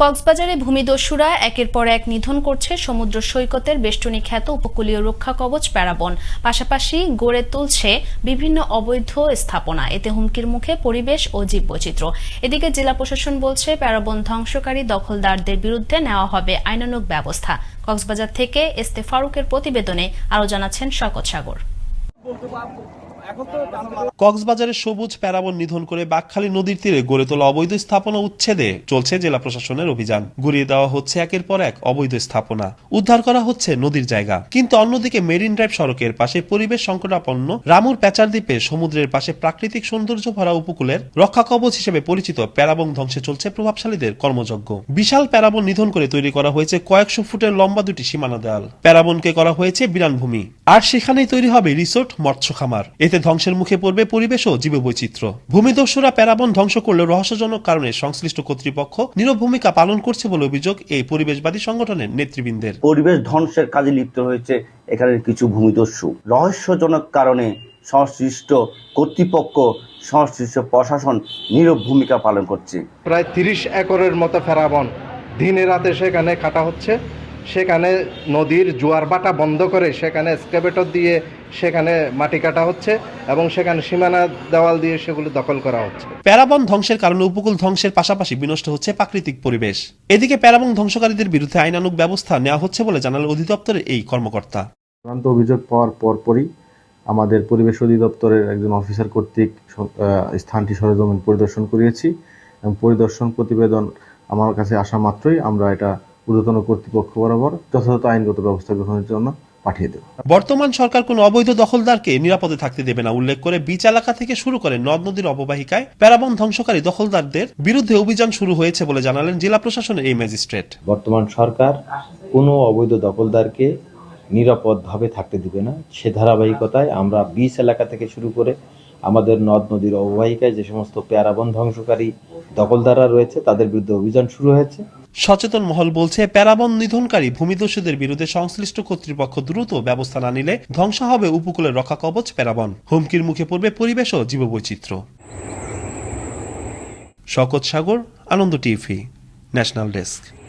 কক্সবাজারে ভূমিদস্যুরা একের পর এক নিধন করছে সমুদ্র সৈকতের বেষ্টনী খ্যাত উপকূলীয় রক্ষা কবচ প্যারাবন। পাশাপাশি গড়ে তুলছে বিভিন্ন অবৈধ স্থাপনা। এতে হুমকির মুখে পরিবেশ ও জীববৈচিত্র্য। এদিকে জেলা প্রশাসন বলছে, প্যারাবন ধ্বংসকারী দখলদারদের বিরুদ্ধে নেওয়া হবে আইনানুগ ব্যবস্থা। কক্সবাজার থেকে এস্তে ফারুকের প্রতিবেদনে আরও জানাচ্ছেন শকত সাগর। কক্সবাজারের সবুজ প্যারাবন নিধন করে বাকখালী নদীর তীরে গড়ে তোলা অবৈধ স্থাপনা উচ্ছেদে চলছে জেলা প্রশাসনের অভিযান। গুড়িয়ে দেওয়া হচ্ছে একের পর এক অবৈধ স্থাপনা। উদ্ধার করা হচ্ছে নদীর জায়গা। কিন্তু অন্যদিকে মেরিন ড্রাইভ সড়কের পাশে পরিবেশ সংকটাপন্ন রামুর প্যাচার দ্বীপে সমুদ্রের পাশে প্রাকৃতিক সৌন্দর্য ভরা উপকূলের রক্ষা কবচ হিসেবে পরিচিত প্যারাবন ধ্বংসে চলছে প্রভাবশালীদের কর্মযজ্ঞ। বিশাল প্যারাবন নিধন করে তৈরি করা হয়েছে কয়েকশো ফুটের লম্বা দুটি সীমানা দেয়াল। প্যারাবনকে করা হয়েছে বিরানভূমি। আর সেখানেই তৈরি হবে রিসোর্ট মৎস্য খামার এতে ধ্বংসের মুখে পড়বে পরিবেশ ও জীববৈচিত্র্য। ভূমিদস্যুরা প্যারাবন ধ্বংস করলে রহস্যজনক কারণে সংশ্লিষ্ট কর্তৃপক্ষ নীরব ভূমিকা পালন করছে বলে অভিযোগ এই পরিবেশবাদী সংগঠনের নেতৃবৃন্দের। পরিবেশ ধ্বংসের কাজে লিপ্ত হয়েছে এখানের কিছু ভূমিদস্যু রহস্যজনক কারণে সংশ্লিষ্ট কর্তৃপক্ষ সংশ্লিষ্ট প্রশাসন নীরব ভূমিকা পালন করছে। প্রায় তিরিশ একরের মতো ফেরাবন দিনে রাতে সেখানে কাটা হচ্ছে। সেখানে নদীর জোয়ার বাটা বন্ধ করে সেখানে স্কেবেটর দিয়ে সেখানে মাটি কাটা হচ্ছে এবং সেখানে সীমানা দেওয়াল দিয়ে সেগুলো দখল করা হচ্ছে। প্যারাবন ধ্বংসের কারণে উপকূল ধ্বংসের পাশাপাশি বিনষ্ট হচ্ছে প্রাকৃতিক পরিবেশ। এদিকে প্যারাবন ধ্বংসকারীদের বিরুদ্ধে আইনানুগ ব্যবস্থা নেওয়া হচ্ছে বলে জানালেন অধিদপ্তরের এই কর্মকর্তা। চূড়ান্ত অভিযোগ পাওয়ার পরপরই আমাদের পরিবেশ অধিদপ্তরের একজন অফিসার কর্তৃক স্থানটি সরেজমিন পরিদর্শন করিয়েছি এবং পরিদর্শন প্রতিবেদন আমার কাছে আসা মাত্রই আমরা এটা ঊর্ধ্বতন কর্তৃপক্ষ বরাবর যথাযথ আইনগত ব্যবস্থা গ্রহণের জন্য পাঠিয়ে দেব। বর্তমান সরকার কোনো অবৈধ দখলদারকে নিরাপদে থাকতে দেবে না উল্লেখ করে বিচ এলাকা থেকে শুরু করে নদ নদীর অববাহিকায় প্যারাবন ধ্বংসকারী দখলদারদের বিরুদ্ধে অভিযান শুরু হয়েছে বলে জানালেন জেলা প্রশাসনের এই ম্যাজিস্ট্রেট। বর্তমান সরকার কোনো অবৈধ দখলদারকে নিরাপদভাবে থাকতে দিবে না। সে ধারাবাহিকতায় আমরা বিচ এলাকা থেকে শুরু করে আমাদের নদ নদীর অববাহিকায় যে সমস্ত প্যারাবন ধ্বংসকারী দখলদাররা রয়েছে তাদের বিরুদ্ধে অভিযান শুরু হয়েছে। সচেতন মহল বলছে, প্যারাবন নিধনকারী ভূমিদস্যুদের বিরুদ্ধে সংশ্লিষ্ট কর্তৃপক্ষ দ্রুত ব্যবস্থা না নিলে ধ্বংস হবে উপকূলের রক্ষা কবচ প্যারাবন। হুমকির মুখে পড়বে পরিবেশ ও জীববৈচিত্র্য। শকত Sagar, Ananda TV, national desk.